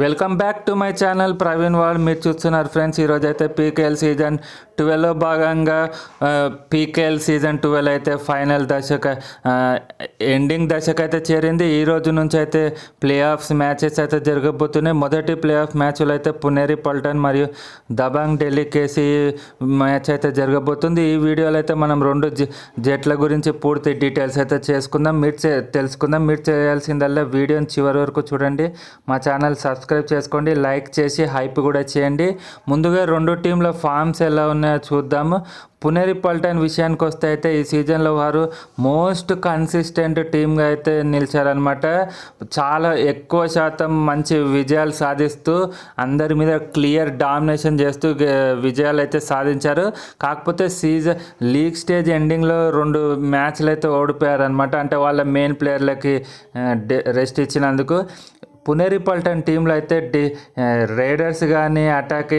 Welcome back to my channel Praveen wall. మీరు చూస్తున్నారు friends ఈరోజు అయితే పీకేఎల్ సీజన్ ట్వెల్వ్లో భాగంగా పీకేఎల్ సీజన్ ట్వెల్వ్ అయితే ఫైనల్ దశక ఎండింగ్ దశకు అయితే చేరింది. ఈ రోజు నుంచి అయితే ప్లే ఆఫ్స్ మ్యాచెస్ అయితే జరగబోతున్నాయి. మొదటి ప్లే ఆఫ్ మ్యాచ్లు అయితే పునేరి పల్టన్ మరియు దబాంగ్ ఢిల్లీ కేసీ మ్యాచ్ అయితే జరగబోతుంది. ఈ వీడియోలో అయితే మనం రెండు జ- జట్ల గురించి పూర్తి డీటెయిల్స్ అయితే చేసుకుందాం. మీరు చే- తెలుసుకుందాం. మీరు చేయాల్సిందల్లా వీడియోని చివరి వరకు చూడండి. మా ఛానల్ సబ్స్క్రైబ్ చేసుకోండి లైక్ చేసి హైప్ కూడా చేయండి. ముందుగా రెండు టీంల ఫామ్స్ ఎలా ఉన్నాయో చూద్దాము. పునేరి పల్టన్ విషయానికి వస్తే అయితే ఈ సీజన్లో వారు మోస్ట్ కన్సిస్టెంట్ టీమ్గా అయితే నిలిచారనమాట చాలా ఎక్కువ శాతం మంచి విజయాలు సాధిస్తూ అందరి మీద క్లియర్ డామినేషన్ చేస్తూ విజయాలు అయితే సాధించారు. కాకపోతే సీజన్ లీగ్ స్టేజ్ ఎండింగ్లో రెండు మ్యాచ్లు అయితే ఓడిపోయారనమాట అంటే వాళ్ళ మెయిన్ ప్లేయర్లకి రెస్ట్ ఇచ్చినందుకు. పునేరిపల్టన్ టీంలో అయితే డి రైడర్స్ కానీ అటాక్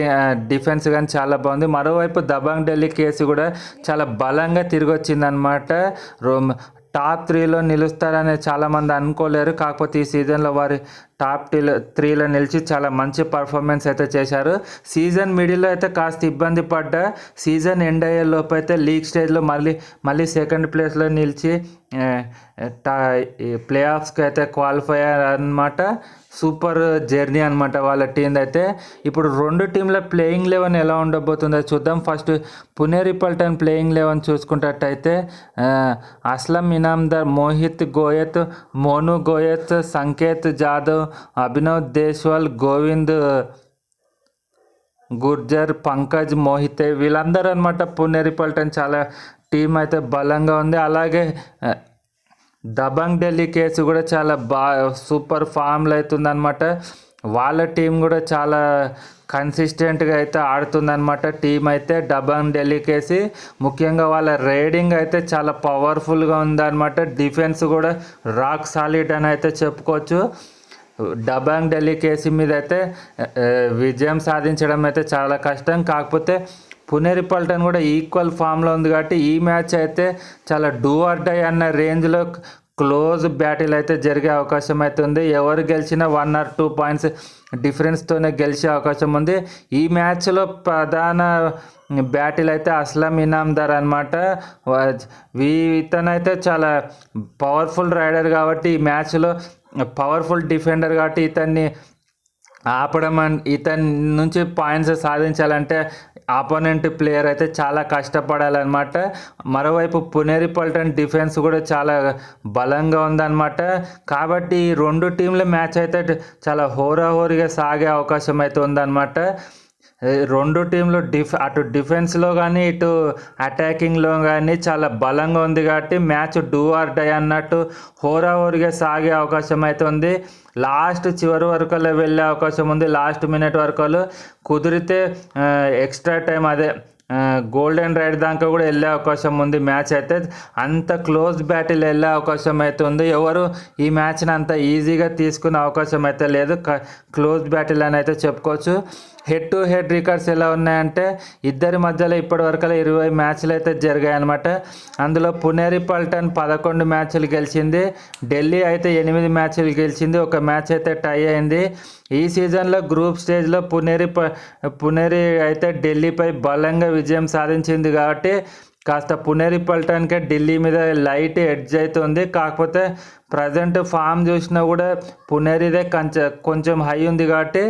డిఫెన్స్ కానీ చాలా బాగుంది. మరోవైపు దబాంగ్ ఢిల్లీ కేసు కూడా చాలా బలంగా తిరిగి వచ్చిందనమాట టాప్ త్రీలో నిలుస్తారని చాలామంది అనుకోలేరు. కాకపోతే ఈ సీజన్లో వారి టాప్ టీలో త్రీలో నిలిచి చాలా మంచి పర్ఫార్మెన్స్ అయితే చేశారు. సీజన్ మిడిల్లో అయితే కాస్త ఇబ్బంది పడ్డా. సీజన్ ఎండ్ అయ్యే లోపు అయితే లీగ్ స్టేజ్లో మళ్ళీ మళ్ళీ సెకండ్ ప్లేస్లో నిలిచి ప్లే ఆఫ్స్కి అయితే క్వాలిఫై అయ్యారు అనమాట సూపర్ జర్నీ అనమాట వాళ్ళ టీం అయితే. ఇప్పుడు రెండు టీంల ప్లేయింగ్ లెవెన్ ఎలా ఉండబోతుందో చూద్దాం. ఫస్ట్ పునేరిపల్టన్ ప్లేయింగ్ లెవెన్ చూసుకున్నట్టయితే అస్లం ఇనామ్దార్ మోహిత్ గోయత్ మోను గోయత్ సంకేత్ జాదవ్ అభినవ్ దేశ్వాల్ గోవింద్ గుర్జర్ పంకజ్ మోహితే వీళ్ళందరూ అనమాట పునేరిపల్టన్ చాలా టీం అయితే బలంగా ఉంది. అలాగే దబంగ్ ఢిల్లీ కేసు కూడా చాలా బా సూపర్ ఫామ్లో అవుతుందన్నమాట వాళ్ళ టీం కూడా చాలా కన్సిస్టెంట్గా అయితే ఆడుతుందన్నమాట. టీం అయితే డబంగ్ ఢిల్లీ కేసి ముఖ్యంగా వాళ్ళ రైడింగ్ అయితే చాలా పవర్ఫుల్గా ఉందన్నమాట. డిఫెన్స్ కూడా రాక్ సాలిడ్ అని అయితే చెప్పుకోవచ్చు. డబాంగ్ ఢిల్లీ కేసు మీద అయితే విజయం సాధించడం అయితే చాలా కష్టం. కాకపోతే పునేరిపల్టన్ కూడా ఈక్వల్ ఫామ్లో ఉంది కాబట్టి ఈ మ్యాచ్ అయితే చాలా డూ ఆర్ డై అన్న రేంజ్లో క్లోజ్ బ్యాటిల్ అయితే జరిగే అవకాశం అయితే ఉంది. ఎవరు గెలిచినా వన్ ఆర్ టూ పాయింట్స్ డిఫరెన్స్తోనే గెలిచే అవకాశం ఉంది. ఈ మ్యాచ్లో ప్రధాన బ్యాటిల్ అయితే అస్లం ఇనామ్దార్ అనమాట ఇతనైతే చాలా పవర్ఫుల్ రైడర్ కాబట్టి ఈ మ్యాచ్లో పవర్ఫుల్ డిఫెండర్ కాబట్టి ఇతన్ని ఆపడం అన్- ఇతని నుంచి పాయింట్స్ సాధించాలంటే ఆపోనెంట్ ప్లేయర్ అయితే చాలా కష్టపడాలన్నమాట. మరోవైపు పునేరి పల్టన్ డిఫెన్స్ కూడా చాలా బలంగా ఉందన్నమాట. కాబట్టి ఈ రెండు టీంల మ్యాచ్ అయితే చాలా హోరాహోరీగా సాగే అవకాశం అయితే ఉందన్నమాట. రెండు టీంలు డిఫ్ అటు డిఫెన్స్లో కానీ ఇటు అటాకింగ్లో కానీ చాలా బలంగా ఉంది కాబట్టి మ్యాచ్ డూ ఆర్ డై అన్నట్టు హోరాహోరిగా సాగే అవకాశం అయితే ఉంది. లాస్ట్ చివరి వరకు వెళ్ళే అవకాశం ఉంది. లాస్ట్ మినిట్ వరకు కుదిరితే ఎక్స్ట్రా టైం అదే గోల్డెన్ రైడ్ దాకా కూడా వెళ్ళే అవకాశం ఉంది మ్యాచ్ అయితే. అంత క్లోజ్ బ్యాటిల్ వెళ్ళే అవకాశం అయితే ఉంది. ఎవరు ఈ మ్యాచ్ని అంత ఈజీగా తీసుకునే అవకాశం అయితే లేదు. క్లోజ్ బ్యాటిల్ అని అయితే చెప్పుకోవచ్చు. హెడ్ టు హెడ్ రికార్డ్స్ ఎలా ఉన్నాయంటే ఇద్దరి మధ్యలో ఇప్పటి వరకు ఇరవై మ్యాచ్లు అయితే జరిగాయి అనమాట అందులో పునేరి పల్టన్ పదకొండు మ్యాచ్లు గెలిచింది ఢిల్లీ అయితే ఎనిమిది మ్యాచ్లు గెలిచింది ఒక మ్యాచ్ అయితే టై అయింది. ఈ సీజన్లో గ్రూప్ స్టేజ్లో పునేరి ప- పునేరి అయితే ఢిల్లీపై బలంగా విజయం సాధించింది కాబట్టి కాస్త పునేరి పల్టన్కే ఢిల్లీ మీద లైట్ ఎడ్జ్ అవుతుంది కాకపోతే ప్రజెంట్ ఫామ్ చూసినా కూడా పునేరిదే కొంచెం కొంచెం హై ఉంది కాబట్టి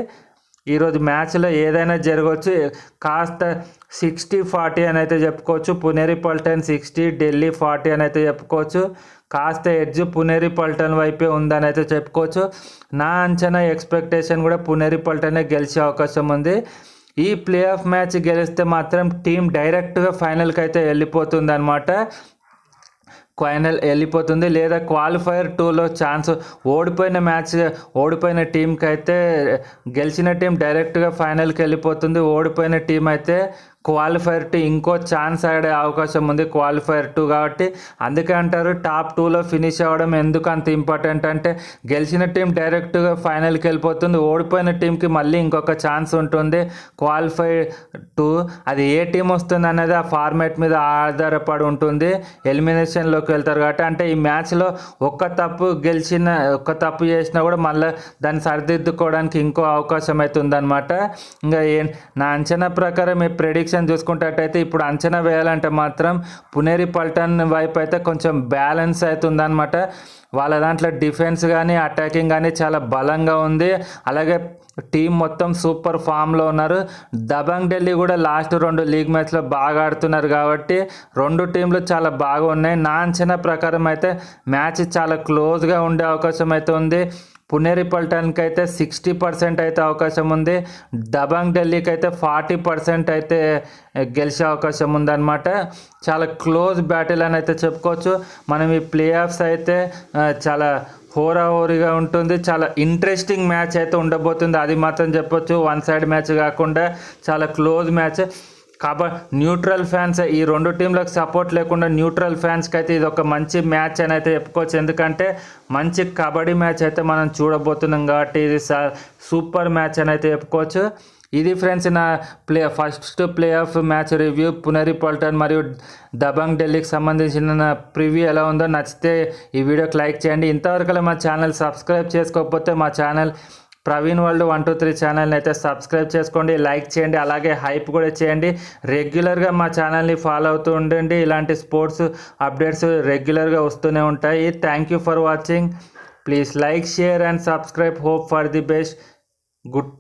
ఈరోజు మ్యాచ్లో ఏదైనా జరగవచ్చు. కాస్త సిక్స్టీ ఫార్టీ అని అయితే చెప్పుకోవచ్చు. పునేరి పల్టన్ సిక్స్టీ ఢిల్లీ ఫార్టీ అని అయితే చెప్పుకోవచ్చు. కాస్త ఎడ్జ్ పునేరి పల్టన్ వైపే ఉందని అయితే చెప్పుకోవచ్చు. నా అంచనా ఎక్స్పెక్టేషన్ కూడా పునేరి పల్టనే గెలిచే అవకాశం ఉంది. ఈ ప్లే ఆఫ్ మ్యాచ్ గెలిస్తే మాత్రం టీం డైరెక్ట్గా ఫైనల్కి అయితే వెళ్ళిపోతుంది అనమాట ఫైనల్ వెళ్ళిపోతుంది లేదా క్వాలిఫైర్ టూలో ఛాన్స్ ఓడిపోయిన మ్యాచ్ ఓడిపోయిన టీంకి అయితే గెలిచిన టీం డైరెక్ట్గా ఫైనల్కి వెళ్ళిపోతుంది. ఓడిపోయిన టీం అయితే క్వాలిఫైర్ టు ఇంకో ఛాన్స్ ఆడే అవకాశం ఉంది క్వాలిఫైర్ టూ కాబట్టి. అందుకే అంటారు టాప్ టూలో ఫినిష్ అవ్వడం ఎందుకు అంత ఇంపార్టెంట్ అంటే గెలిచిన టీం డైరెక్ట్గా ఫైనల్కి వెళ్ళిపోతుంది. ఓడిపోయిన టీంకి మళ్ళీ ఇంకొక ఛాన్స్ ఉంటుంది. క్వాలిఫై టూ అది ఏ టీం వస్తుంది అనేది ఆ ఫార్మాట్ మీద ఆధారపడి ఉంటుంది. ఎలిమినేషన్లోకి వెళ్తారు కాబట్టి. అంటే ఈ మ్యాచ్లో ఒక్క తప్పు గెలిచిన ఒక్క తప్పు చేసినా కూడా మళ్ళీ దాన్ని సరిదిద్దుకోవడానికి ఇంకో అవకాశం అయితే ఉందన్నమాట. ఇంకా ఏ నా అంచనా ప్రకారం ఈ ప్రెడిక్షన్ చూసుకున్నట్టయితే ఇప్పుడు అంచనా వేయాలంటే మాత్రం పునేరి పల్టన్ వైపు అయితే కొంచెం బ్యాలెన్స్ అవుతుందన్నమాట వాళ్ళ దాంట్లో డిఫెన్స్ కానీ అటాకింగ్ కానీ చాలా బలంగా ఉంది. అలాగే టీం మొత్తం సూపర్ ఫామ్లో ఉన్నారు. దబంగ్ ఢిల్లీ కూడా లాస్ట్ రెండు లీగ్ మ్యాచ్లో బాగా ఆడుతున్నారు కాబట్టి రెండు టీంలు చాలా బాగా ఉన్నాయి. నా అంచనా ప్రకారం అయితే మ్యాచ్ చాలా క్లోజ్గా ఉండే అవకాశం అయితే ఉంది. పునేరిపల్టన్కి అయితే సిక్స్టీ పర్సెంట్ అయితే అవకాశం ఉంది. దబాంగ్ ఢిల్లీకి అయితే ఫార్టీ పర్సెంట్ అయితే గెలిచే అవకాశం ఉందన్నమాట. చాలా క్లోజ్ బ్యాటిల్ అని అయితే చెప్పుకోవచ్చు. మనం ఈ ప్లే ఆఫ్స్ అయితే చాలా హోరాహోరీగా ఉంటుంది. చాలా ఇంట్రెస్టింగ్ మ్యాచ్ అయితే ఉండబోతుంది. అది మాత్రం చెప్పొచ్చు. వన్ సైడ్ మ్యాచ్ కాకుండా చాలా క్లోజ్ మ్యాచ్. కాబట్టి న్యూట్రల్ ఫ్యాన్స్ ఈ రెండు టీంలకు సపోర్ట్ లేకుండా న్యూట్రల్ ఫ్యాన్స్కి అయితే ఇది ఒక మంచి మ్యాచ్ అని అయితే చెప్పుకోవచ్చు. ఎందుకంటే మంచి కబడ్డీ మ్యాచ్ అయితే మనం చూడబోతున్నాం కాబట్టి ఇది స- సూపర్ మ్యాచ్ అని అయితే చెప్పుకోవచ్చు. ఇది ఫ్రెండ్స్ నా play first playoff match review. Puneri Paltan మరియు దబంగ్ ఢిల్లీకి సంబంధించిన నా ప్రివ్యూ ఎలా ఉందో నచ్చితే ఈ వీడియోకి లైక్ చేయండి. ఇంతవరకు మా ఛానల్ సబ్స్క్రైబ్ చేసుకోకపోతే మా channel Praveen world one two three ఛానల్ని అయితే సబ్స్క్రైబ్ చేసుకోండి లైక్ చేయండి అలాగే హైప్ కూడా చేయండి. రెగ్యులర్గా మా ఛానల్ని ఫాలో అవుతూ ఉండండి. ఇలాంటి స్పోర్ట్స్ అప్డేట్స్ రెగ్యులర్గా వస్తూనే ఉంటాయి. Thank you for watching please like share and subscribe hope for the best good